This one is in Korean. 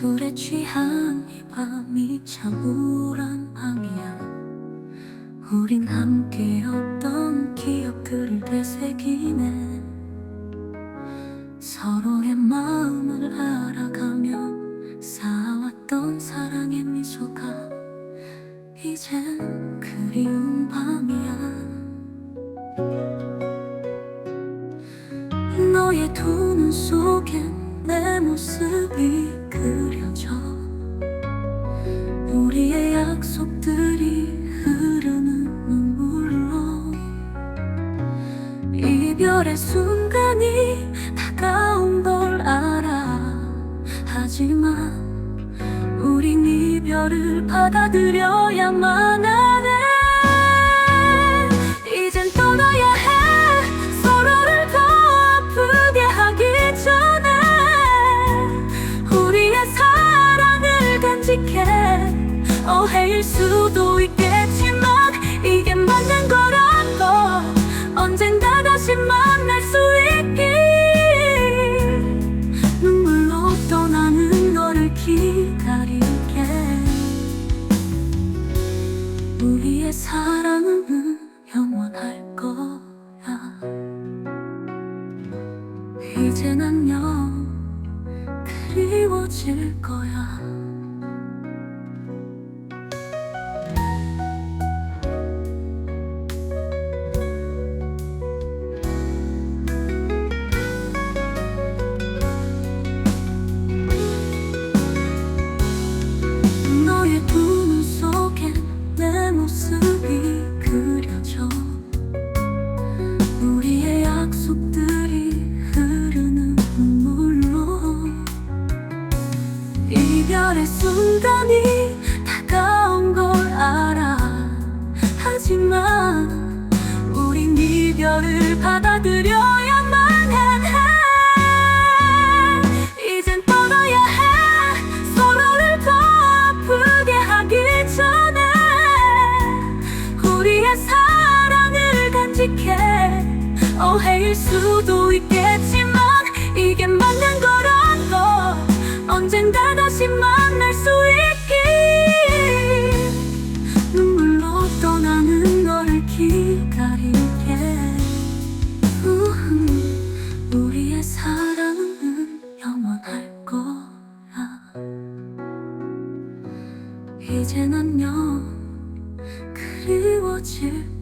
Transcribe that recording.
술에 취한 이 밤이 참 우울한 밤이야. 우린 함께였던 기억들을 되새기네. 서로의 마 쌓아왔던 사랑의 미소가 이젠 그리운 밤이야. 너의 두 눈 속엔 내 모습이 그려져 우리의 약속들이 흐르는 눈물로 이별의 순간이 다가온 걸 알아. 하지만 이별을 받아들여야만 하네. 이젠 떠나야 해. 서로를 더 아프게 하기 전에 우리의 사랑을 간직해. 오해일 수도 있겠 이젠 안녕 그리워질 거야 이별을 받아들여야만 해. 이젠 떠나야 해. 서로를 더 아프게 하기 전에 우리의 사랑을 간직해. 오해일 수도 있겠지만 이게 맞는 거란 거 언젠가 다시 만날 수 있길 이젠 안녕 그리워질